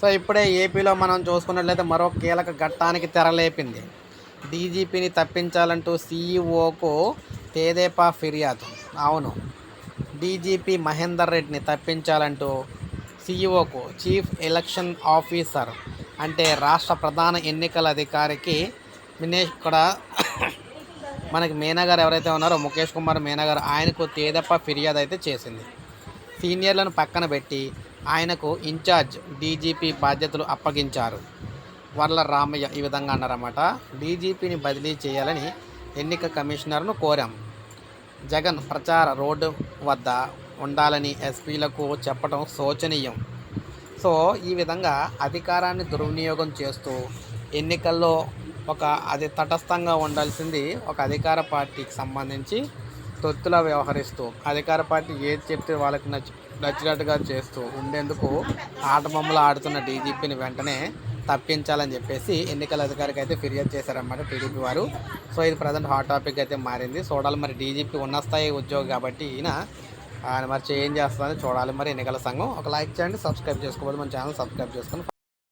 So ఇప్పుడే ఏపీలో మనం చూసుకున్నట్లయితే మరో కీలక ఘట్టానికి తెరలేపింది. డీజీపీని తప్పించాలంటూ సీఈఓకు తేదేపా ఫిర్యాదు. అవును. డీజీపీ మహేందర్ రెడ్డిని తప్పించాలంటూ సీఈఓకు చీఫ్ ఎలక్షన్ ఆఫీసర్ అంటే రాష్ట్ర ప్రధాన ఎన్నికల అధికారికి మినేష్ ఇక్కడ మనకి మీనా గారు ఎవరైతే ఉన్నారో ముఖేష్ కుమార్ మీనా గారు ఆయనకు తేదప్ప ఫిర్యాదు అయితే చేసింది. సీనియర్లను పక్కన పెట్టి ఆయనకు ఇన్ఛార్జ్ డీజీపీ బాధ్యతలు అప్పగించారు. వర్ల రామయ్య ఈ విధంగా అన్నారన్నమాట. డీజీపీని బదిలీ చేయాలని ఎన్నిక కమిషనర్ను కోరాం. జగన్ ప్రచార రోడ్డు వద్ద ఉండాలని ఎస్పీలకు చెప్పడం శోచనీయం. సో ఈ విధంగా అధికారాన్ని దుర్వినియోగం చేస్తూ ఎన్నికల్లో ఒక అది తటస్థంగా ఉండాల్సింది ఒక అధికార పార్టీకి సంబంధించి తొత్తులా వ్యవహరిస్తూ అధికార పార్టీ ఏది చెప్తే వాళ్ళకి నచ్చ నచ్చినట్టుగా చేస్తూ ఉండేందుకు ఆట బొమ్మలు ఆడుతున్న డీజీపీని వెంటనే తప్పించాలని చెప్పేసి ఎన్నికల అధికారికి అయితే ఫిర్యాదు చేశారన్నమాట టీడీపీ వారు. సో ఇది ప్రజెంట్ హాట్ టాపిక్ అయితే మారింది. చూడాలి మరి డీజీపీ ఉన్న స్థాయి ఉద్యోగి కాబట్టి ఈయన ఆయన మరి చేంజ్ చేస్తుందని చూడాలి మరి ఎన్నికల సంఘం. ఒక లైక్ చేయండి సబ్స్క్రైబ్ చేసుకోవాలి మన ఛానల్ సబ్స్క్రైబ్ చేసుకొని